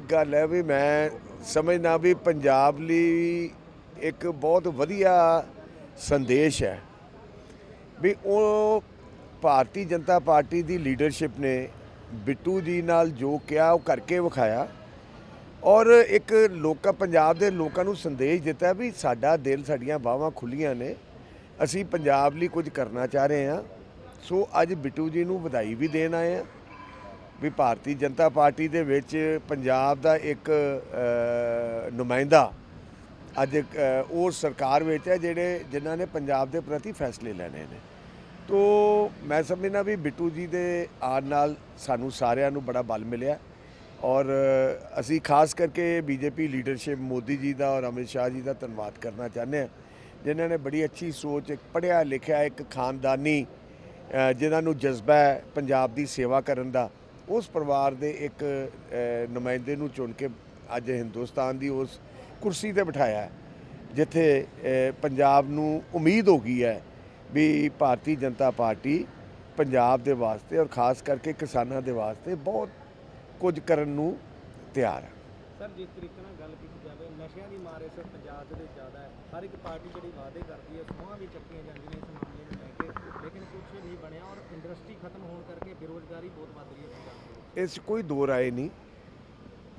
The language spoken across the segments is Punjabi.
ਇੱਕ ਗੱਲ ਹੈ ਵੀ ਮੈਂ ਸਮਝਦਾ ਵੀ ਪੰਜਾਬ ਲਈ ਇੱਕ ਬਹੁਤ ਵਧੀਆ ਸੰਦੇਸ਼ ਹੈ ਵੀ ਉਹ ਭਾਰਤੀ ਜਨਤਾ ਪਾਰਟੀ ਦੀ ਲੀਡਰਸ਼ਿਪ ਨੇ ਬਿੱਟੂ ਜੀ ਨਾਲ ਜੋ ਕਿਹਾ, ਉਹ ਕਰਕੇ ਵਿਖਾਇਆ ਔਰ ਇੱਕ ਲੋਕਾਂ, ਪੰਜਾਬ ਦੇ ਲੋਕਾਂ ਨੂੰ ਸੰਦੇਸ਼ ਦਿੱਤਾ ਵੀ ਸਾਡਾ ਦਿਲ, ਸਾਡੀਆਂ ਬਾਹਾਂ ਖੁੱਲੀਆਂ ਨੇ, ਅਸੀਂ ਪੰਜਾਬ ਲਈ ਕੁਝ ਕਰਨਾ ਚਾਹ ਰਹੇ ਹਾਂ। ਸੋ ਅੱਜ ਬਿੱਟੂ ਜੀ ਨੂੰ ਵਧਾਈ ਵੀ ਦੇਣ ਆਏ ਹਾਂ। ਵੀ ਭਾਰਤੀ ਜਨਤਾ ਪਾਰਟੀ ਦੇ ਵਿੱਚ ਪੰਜਾਬ ਦਾ ਇੱਕ ਨੁਮਾਇੰਦਾ ਅੱਜ ਉਹ ਸਰਕਾਰ ਵਿੱਚ ਹੈ ਜਿਹੜੇ, ਜਿਨ੍ਹਾਂ ਨੇ ਪੰਜਾਬ ਦੇ ਪ੍ਰਤੀ ਫੈਸਲੇ ਲੈਣੇ ਨੇ। ਤੋ ਮੈਂ ਸਮਝਦਾ ਵੀ ਬਿੱਟੂ ਜੀ ਦੇ ਆਉਣ ਨਾਲ ਸਾਨੂੰ ਸਾਰਿਆਂ ਨੂੰ ਬੜਾ ਬਲ ਮਿਲਿਆ ਔਰ ਅਸੀਂ ਖਾਸ ਕਰਕੇ ਬੀਜੇਪੀ ਲੀਡਰਸ਼ਿਪ ਮੋਦੀ ਜੀ ਦਾ ਔਰ ਅਮਿਤ ਸ਼ਾਹ ਜੀ ਦਾ ਧੰਨਵਾਦ ਕਰਨਾ ਚਾਹੁੰਦੇ ਹਾਂ। ਜਿਨ੍ਹਾਂ ਨੇ ਬੜੀ ਅੱਛੀ ਸੋਚ, ਇੱਕ ਪੜ੍ਹਿਆ ਲਿਖਿਆ, ਇੱਕ ਖਾਨਦਾਨੀ ਜਿਨ੍ਹਾਂ ਨੂੰ ਜਜ਼ਬਾ ਹੈ ਪੰਜਾਬ ਦੀ ਸੇਵਾ ਕਰਨ ਦਾ। ਉਸ ਪਰਿਵਾਰ ਦੇ ਇੱਕ ਨੁਮਾਇੰਦੇ ਨੂੰ ਚੁਣ ਕੇ ਅੱਜ ਹਿੰਦੁਸਤਾਨ ਦੀ ਉਸ ਕੁਰਸੀ ਤੇ ਬਿਠਾਇਆ ਜਿੱਥੇ ਪੰਜਾਬ ਨੂੰ ਉਮੀਦ ਹੋ ਗਈ ਹੈ ਵੀ ਭਾਰਤੀ ਜਨਤਾ ਪਾਰਟੀ ਪੰਜਾਬ ਦੇ ਵਾਸਤੇ ਔਰ ਖਾਸ ਕਰਕੇ ਕਿਸਾਨਾਂ ਦੇ ਵਾਸਤੇ ਬਹੁਤ ਕੁਝ ਕਰਨ ਨੂੰ ਤਿਆਰ ਹੈ। ਸਰ, ਜਿਸ ਤਰੀਕੇ ਨਾਲ ਗੱਲ ਕੀਤੀ ਜਾਵੇ, ਨਸ਼ਿਆਂ ਦੀ ਮਾਰ ਇਸ ਪੰਜਾਬ ਦੇ ਜ਼ਿਆਦਾ ਹੈ। ਹਰ ਇੱਕ ਪਾਰਟੀ ਜਿਹੜੀ ਵਾਅਦੇ ਕਰਦੀ ਹੈ, ਸੋਹਾਂ ਵੀ ਚੱਕੀਆਂ ਜਾਂਦੀਆਂ ਇਸ ਮਾਮਲੇ ਨੂੰ ਲੈ ਲੇਕਿਨ ਕੁਝ ਨਹੀਂ ਬਣਿਆ ਔਰ ਇੰਡਸਟਰੀ ਖਤਮ ਹੋਣ ਕਰਕੇ ਬੇਰੋਜ਼ਗਾਰੀ ਬਹੁਤ ਵੱਧ ਰਹੀ ਹੈ ਪੰਜਾਬ ਇਸ 'ਚ ਕੋਈ ਦੋ ਰਾਏ ਨਹੀਂ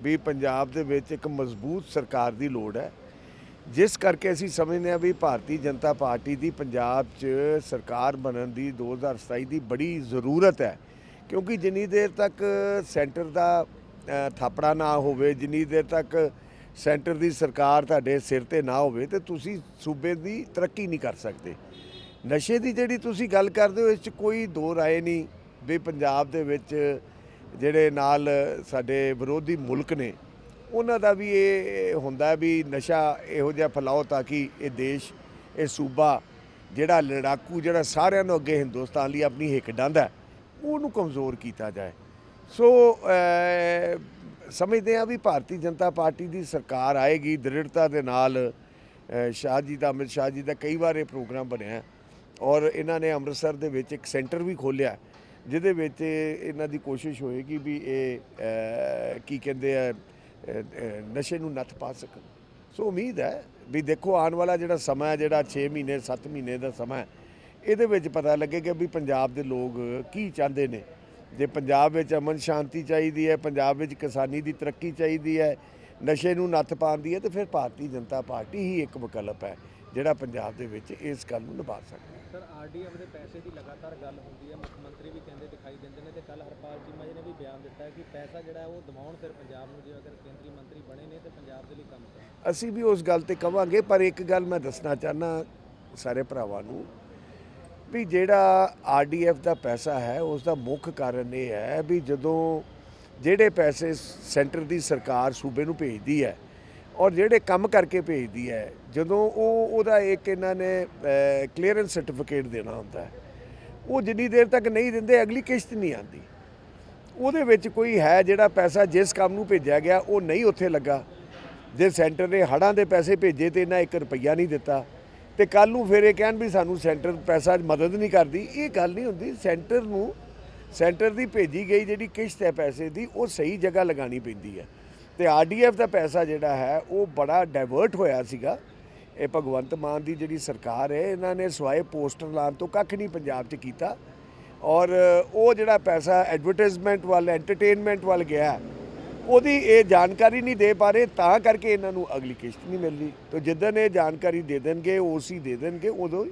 ਵੀ ਪੰਜਾਬ ਦੇ ਵਿੱਚ ਇੱਕ ਮਜ਼ਬੂਤ ਸਰਕਾਰ ਦੀ ਲੋੜ ਹੈ, ਜਿਸ ਕਰਕੇ ਅਸੀਂ ਸਮਝਦੇ ਹਾਂ ਵੀ ਭਾਰਤੀ ਜਨਤਾ ਪਾਰਟੀ ਦੀ ਪੰਜਾਬ 'ਚ ਸਰਕਾਰ ਬਣਨ ਦੀ 2027 ਦੀ ਬੜੀ ਜ਼ਰੂਰਤ ਹੈ। ਕਿਉਂਕਿ ਜਿੰਨੀ ਦੇਰ ਤੱਕ ਸੈਂਟਰ ਦਾ ਥਾਪੜਾ ਨਾ ਹੋਵੇ, ਜਿੰਨੀ ਦੇਰ ਤੱਕ ਸੈਂਟਰ ਦੀ ਸਰਕਾਰ ਤੁਹਾਡੇ ਸਿਰ ਤੇ ਨਾ ਹੋਵੇ, ਤੇ ਤੁਸੀਂ ਸੂਬੇ ਦੀ ਤਰੱਕੀ ਨਹੀਂ ਕਰ ਸਕਦੇ। ਨਸ਼ੇ ਦੀ ਜਿਹੜੀ ਤੁਸੀਂ ਗੱਲ ਕਰਦੇ ਹੋ, ਇਸ 'ਚ ਕੋਈ ਦੋ ਰਾਏ ਨਹੀਂ ਵੀ ਪੰਜਾਬ ਦੇ ਵਿੱਚ ਜਿਹੜੇ ਨਾਲ ਸਾਡੇ ਵਿਰੋਧੀ ਮੁਲਕ ਨੇ, ਉਹਨਾਂ ਦਾ ਵੀ ਇਹ ਹੁੰਦਾ ਵੀ ਨਸ਼ਾ ਇਹੋ ਜਿਹਾ ਫੈਲਾਓ ਤਾਂ ਕਿ ਇਹ ਦੇਸ਼, ਇਹ ਸੂਬਾ ਜਿਹੜਾ ਲੜਾਕੂ, ਜਿਹੜਾ ਸਾਰਿਆਂ ਨੂੰ ਅੱਗੇ ਹਿੰਦੁਸਤਾਨ ਲਈ ਆਪਣੀ ਹਿੱਕ ਡਾਂਦਾ, ਉਹਨੂੰ ਕਮਜ਼ੋਰ ਕੀਤਾ ਜਾਏ। ਸੋ ਸਮਝਦੇ ਆ ਵੀ ਭਾਰਤੀ ਜਨਤਾ ਪਾਰਟੀ ਦੀ ਸਰਕਾਰ ਆਏਗੀ ਦ੍ਰਿੜਤਾ ਦੇ ਨਾਲ ਸ਼ਾਹ ਜੀ ਦਾ, ਅਮਿਤ ਸ਼ਾਹ ਜੀ ਦਾ ਕਈ ਵਾਰ ਇਹ ਪ੍ਰੋਗਰਾਮ ਬਣਿਆ। ਔਰ ਇਹਨਾਂ ਨੇ ਅੰਮ੍ਰਿਤਸਰ ਦੇ ਵਿੱਚ ਇੱਕ ਸੈਂਟਰ ਵੀ ਖੋਲ੍ਹਿਆ ਜਿਹਦੇ ਵਿੱਚ ਇਹਨਾਂ ਦੀ ਕੋਸ਼ਿਸ਼ ਹੋਏਗੀ ਵੀ ਇਹ ਕੀ ਕਹਿੰਦੇ ਆ ਨਸ਼ੇ ਨੂੰ ਨੱਥ ਪਾ ਸਕਣ। ਸੋ ਉਮੀਦ ਹੈ ਵੀ ਦੇਖੋ, ਆਉਣ ਵਾਲਾ ਜਿਹੜਾ ਸਮਾਂ ਜਿਹੜਾ 6 ਮਹੀਨੇ 7 ਮਹੀਨੇ ਦਾ ਸਮਾਂ ਇਹਦੇ ਵਿੱਚ ਪਤਾ ਲੱਗੇਗਾ ਵੀ ਪੰਜਾਬ ਦੇ ਲੋਕ ਕੀ ਚਾਹੁੰਦੇ ਨੇ। ਜੇ ਪੰਜਾਬ ਵਿੱਚ ਅਮਨ ਸ਼ਾਂਤੀ ਚਾਹੀਦੀ ਹੈ, ਪੰਜਾਬ ਵਿੱਚ ਕਿਸਾਨੀ ਦੀ ਤਰੱਕੀ ਚਾਹੀਦੀ ਹੈ, ਨਸ਼ੇ ਨੂੰ ਨੱਥ ਪਾਉਂਦੀ ਹੈ, ਤੇ ਫਿਰ ਭਾਰਤੀ ਜਨਤਾ ਪਾਰਟੀ ਹੀ ਇੱਕ ਵਿਕਲਪ ਹੈ। ਜਿਹੜਾ ਪੰਜਾਬ ਦੇ ਵਿੱਚ ਇਸ ਗੱਲ ਨੂੰ ਨਿਭਾ ਸਕਦਾ ਹੈ। ਸਰ ਆਰਡੀਐਫ ਦੇ ਪੈਸੇ ਦੀ ਲਗਾਤਾਰ ਗੱਲ ਹੁੰਦੀ ਹੈ ਮੁੱਖ ਮੰਤਰੀ ਵੀ ਕਹਿੰਦੇ ਦਿਖਾਈ ਦਿੰਦੇ ਨੇ ਤੇ ਕੱਲ ਹਰਪਾਲ ਚੀਮਾ ਜੀ ਨੇ ਵੀ ਬਿਆਨ ਦਿੱਤਾ ਹੈ ਕਿ ਪੈਸਾ ਜਿਹੜਾ ਹੈ ਉਹ ਦਿਵਾਉਣ ਫਿਰ ਪੰਜਾਬ ਨੂੰ ਜੇ ਅਗਰ ਕੇਂਦਰੀ ਮੰਤਰੀ ਬਣੇ ਨੇ ਤੇ ਪੰਜਾਬ ਦੇ ਲਈ ਕੰਮ ਕਰਨ ਅਸੀਂ ਵੀ ਉਸ ਗੱਲ ਤੇ ਕਵਾਂਗੇ ਪਰ ਇੱਕ ਗੱਲ ਮੈਂ ਦੱਸਣਾ ਚਾਹਨਾ ਸਾਰੇ ਭਰਾਵਾਂ ਨੂੰ ਵੀ ਜਿਹੜਾ ਆਰਡੀਐਫ ਦਾ ਪੈਸਾ ਹੈ ਉਸ ਦਾ ਮੁੱਖ ਕਾਰਨ ਇਹ ਹੈ ਵੀ ਜਦੋਂ ਜਿਹੜੇ ਪੈਸੇ ਸੈਂਟਰ ਦੀ ਸਰਕਾਰ ਸੂਬੇ ਨੂੰ ਭੇਜਦੀ ਹੈ ਔਰ ਜਿਹੜੇ ਕੰਮ ਕਰਕੇ ਭੇਜਦੀ ਹੈ, ਜਦੋਂ ਉਹ ਉਹਦਾ ਇੱਕ ਇਹਨਾਂ ਨੇ ਕਲੀਅਰੈਂਸ ਸਰਟੀਫਿਕੇਟ ਦੇਣਾ ਹੁੰਦਾ ਹੈ, ਉਹ ਜਿੰਨੀ ਦੇਰ ਤੱਕ ਨਹੀਂ ਦਿੰਦੇ, ਅਗਲੀ ਕਿਸ਼ਤ ਨਹੀਂ ਆਉਂਦੀ। ਉਹਦੇ ਵਿੱਚ ਕੋਈ ਹੈ ਜਿਹੜਾ ਪੈਸਾ ਜਿਸ ਕੰਮ ਨੂੰ ਭੇਜਿਆ ਗਿਆ, ਉਹ ਨਹੀਂ ਉੱਥੇ ਲੱਗਾ। ਜੇ ਸੈਂਟਰ ਨੇ ਹੜਾਂ ਦੇ ਪੈਸੇ ਭੇਜੇ ਤੇ ਇਹਨਾਂ 1 ਰੁਪਈਆ ਨਹੀਂ ਦਿੱਤਾ, ਤੇ ਕੱਲ ਨੂੰ ਫਿਰ ਇਹ ਕਹਿਣ ਵੀ ਸਾਨੂੰ ਸੈਂਟਰ ਪੈਸਾ ਮਦਦ ਨਹੀਂ ਕਰਦੀ। ਇਹ ਗੱਲ ਨਹੀਂ ਹੁੰਦੀ, ਸੈਂਟਰ ਨੂੰ, ਸੈਂਟਰ ਦੀ ਭੇਜੀ ਗਈ ਜਿਹੜੀ ਕਿਸ਼ਤ ਹੈ ਪੈਸੇ ਦੀ, ਉਹ ਸਹੀ ਜਗ੍ਹਾ ਲਗਾਣੀ ਪੈਂਦੀ ਹੈ। ਤੇ ਆਰਡੀਐਫ ਦਾ ਪੈਸਾ ਜਿਹੜਾ ਹੈ, ਉਹ ਬੜਾ ਡਾਇਵਰਟ ਹੋਇਆ ਸੀਗਾ। ਇਹ ਭਗਵੰਤ ਮਾਨ ਦੀ ਜਿਹੜੀ ਸਰਕਾਰ ਹੈ, ਇਹਨਾਂ ਨੇ ਸਵਾਏ ਪੋਸਟਰ ਲਾਉਣ ਤੋਂ ਕੱਖ ਨਹੀਂ ਪੰਜਾਬ 'ਚ ਕੀਤਾ। ਔਰ ਉਹ ਜਿਹੜਾ ਪੈਸਾ ਐਡਵਰਟਾਈਜ਼ਮੈਂਟ ਵੱਲ ਐਂਟਰਟੇਨਮੈਂਟ ਵੱਲ ਗਿਆ, ਉਹਦੀ ਇਹ ਜਾਣਕਾਰੀ ਨਹੀਂ ਦੇ ਪਾ ਰਹੇ, ਤਾਂ ਕਰਕੇ ਇਹਨਾਂ ਨੂੰ ਅਗਲੀ ਕਿਸ਼ਤ ਨਹੀਂ ਮਿਲ ਰਹੀ ਤਾਂ ਜਿੱਦਣ ਇਹ ਜਾਣਕਾਰੀ ਦੇ ਦੇਣਗੇ ਓਸੀ ਦੇ ਦੇਣਗੇ, ਉਦੋਂ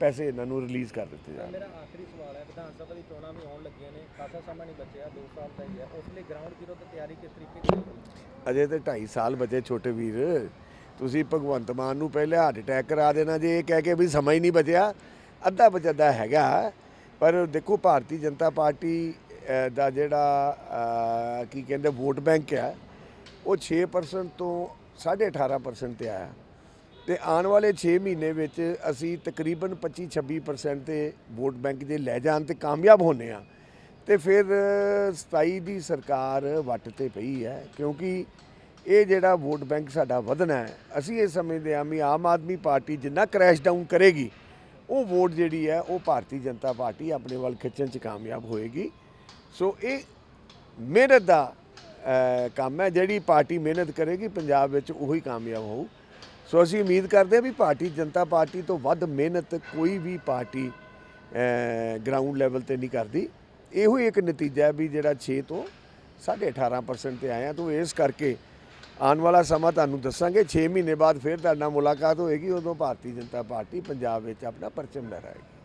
ਪੈਸੇ ਇਹਨਾਂ ਨੂੰ ਰਿਲੀਜ਼ ਕਰ ਦਿੱਤੇ ਜਾਣਗੇ ਮੇਰਾ ਆਖਰੀ ਸਵਾਲ ਹੈ ਵਿਧਾਨ ਸਭਾ ਦੀ ਚੋਣਾਂ ਵੀ ਆਉਣ ਲੱਗੀਆਂ ਨੇ ਖਾਸਾ ਸਮਾਂ ਨਹੀਂ ਬਚਿਆ 2 ਸਾਲ ਦਾ ਹੀ ਹੈ ਉਸ ਲਈ ਗਰਾਊਂਡ ਜ਼ੀਰੋ ਤੇ ਤਿਆਰੀ ਕਿਸ ਤਰੀਕੇ ਦੀ ਹੋਈ ਅਜੇ ਤੇ 2.5 ਸਾਲ ਬਚੇ ਛੋਟੇ ਵੀਰ। ਤੁਸੀਂ ਭਗਵੰਤ ਮਾਨ ਨੂੰ ਪਹਿਲੇ ਹਾਰਟ ਅਟੈਕ ਕਰਾ ਦੇਣਾ ਜੇ ਇਹ ਕਹਿ ਕੇ ਵੀ ਸਮਾਂ ਹੀ ਨਹੀਂ ਬਚਿਆ। ਅੱਧਾ ਬਚਦਾ ਹੈਗਾ। ਪਰ ਦੇਖੋ ਭਾਰਤੀ ਜਨਤਾ ਪਾਰਟੀ ਦਾ ਜਿਹੜਾ ਕੀ ਕਹਿੰਦੇ ਵੋਟ ਬੈਂਕ ਹੈ ਉਹ 6% ਤੋਂ 18.5% ਤੇ ਆਇਆ। ਤੇ ਆਉਣ ਵਾਲੇ 6 ਮਹੀਨੇ ਵਿੱਚ ਅਸੀਂ ਤਕਰੀਬਨ 25-26% ਤੇ ਵੋਟ ਬੈਂਕ ਜੇ ਲੈ ਜਾਣ ਤੇ ਕਾਮਯਾਬ ਹੋਨੇ ਆ ਤੇ ਫਿਰ 27 ਦੀ ਸਰਕਾਰ ਵੱਟ ਤੇ ਪਈ ਹੈ, ਕਿਉਂਕਿ ਇਹ ਜਿਹੜਾ ਵੋਟ ਬੈਂਕ ਸਾਡਾ ਵਧਣਾ ਹੈ, ਅਸੀਂ ਇਹ ਸਮਝਦੇ ਹਾਂ ਵੀ ਆਮ ਆਦਮੀ ਪਾਰਟੀ ਜਿੰਨਾ ਕ੍ਰੈਸ਼ ਡਾਊਨ ਕਰੇਗੀ, ਉਹ ਵੋਟ ਜਿਹੜੀ ਹੈ ਉਹ ਭਾਰਤੀ ਜਨਤਾ ਪਾਰਟੀ ਆਪਣੇ ਵੱਲ ਖਿੱਚਣ 'ਚ ਕਾਮਯਾਬ ਹੋਏਗੀ। ਸੋ ਇਹ ਮਿਹਨਤ ਦਾ ਕੰਮ ਹੈ, ਜਿਹੜੀ ਪਾਰਟੀ ਮਿਹਨਤ ਕਰੇਗੀ, ਪੰਜਾਬ ਵਿੱਚ ਉਹੀ ਕਾਮਯਾਬ ਹੋਊ। ਸੋ ਅਸੀਂ ਉਮੀਦ ਕਰਦੇ ਹਾਂ ਵੀ ਭਾਰਤੀ ਜਨਤਾ ਪਾਰਟੀ ਤੋਂ ਵੱਧ ਮਿਹਨਤ ਕੋਈ ਵੀ ਪਾਰਟੀ ਗਰਾਊਂਡ ਲੈਵਲ ਤੇ ਨਹੀਂ ਕਰਦੀ। ਇਹੋ ਹੀ ਇੱਕ ਨਤੀਜਾ ਹੈ ਵੀ ਜਿਹੜਾ 6 ਤੋਂ 18.5% ਤੇ ਆਇਆ। ਤੋਂ ਇਸ ਕਰਕੇ ਆਉਣ ਵਾਲਾ ਸਮਾਂ ਤੁਹਾਨੂੰ ਦੱਸਾਂਗੇ। 6 ਮਹੀਨੇ ਬਾਅਦ ਫਿਰ ਤੁਹਾਡੇ ਨਾਲ ਮੁਲਾਕਾਤ ਹੋਏਗੀ, ਉਦੋਂ ਭਾਰਤੀ ਜਨਤਾ ਪਾਰਟੀ ਪੰਜਾਬ ਵਿੱਚ ਆਪਣਾ ਪਰਚਮ ਲਹਿਰਾਏਗੀ।